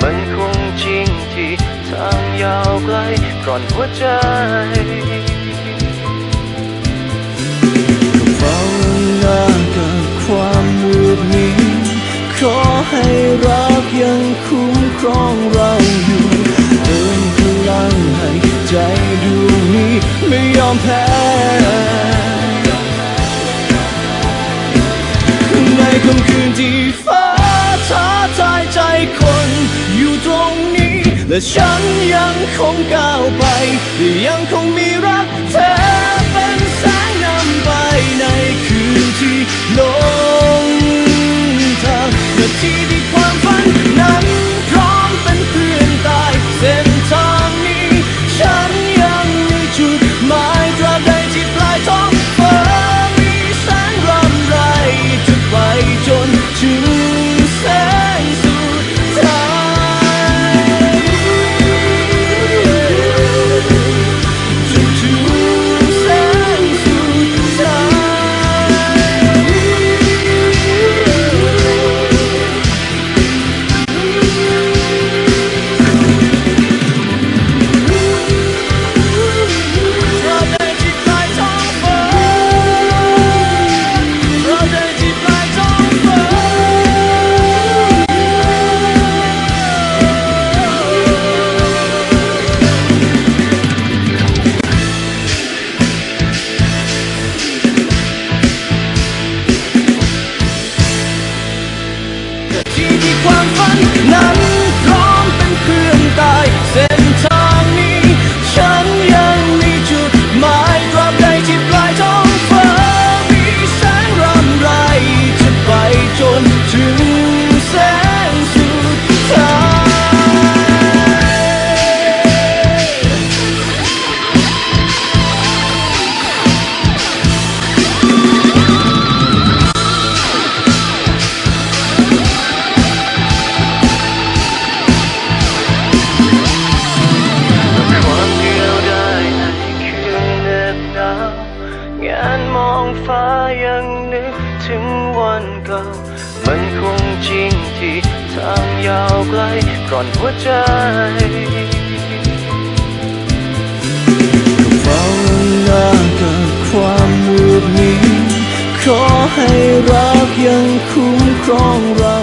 มันคงจริงที่ทางยาวไกลก่อนหัวใจ มแพ้ในค่ำคืนที่ฟ้าท้าทายใจคนอยู่ตรงนี้ และฉันยังคงก้าวไปและยังคงมีรักเธอเป็นแสงนำไปในคืนที่ลงทางและที่ Son to me. างยาวไกลก่อนหัวใจเฝ้าหน้ากับความมืดมิดขอให้รักยังคุ้มครองเรา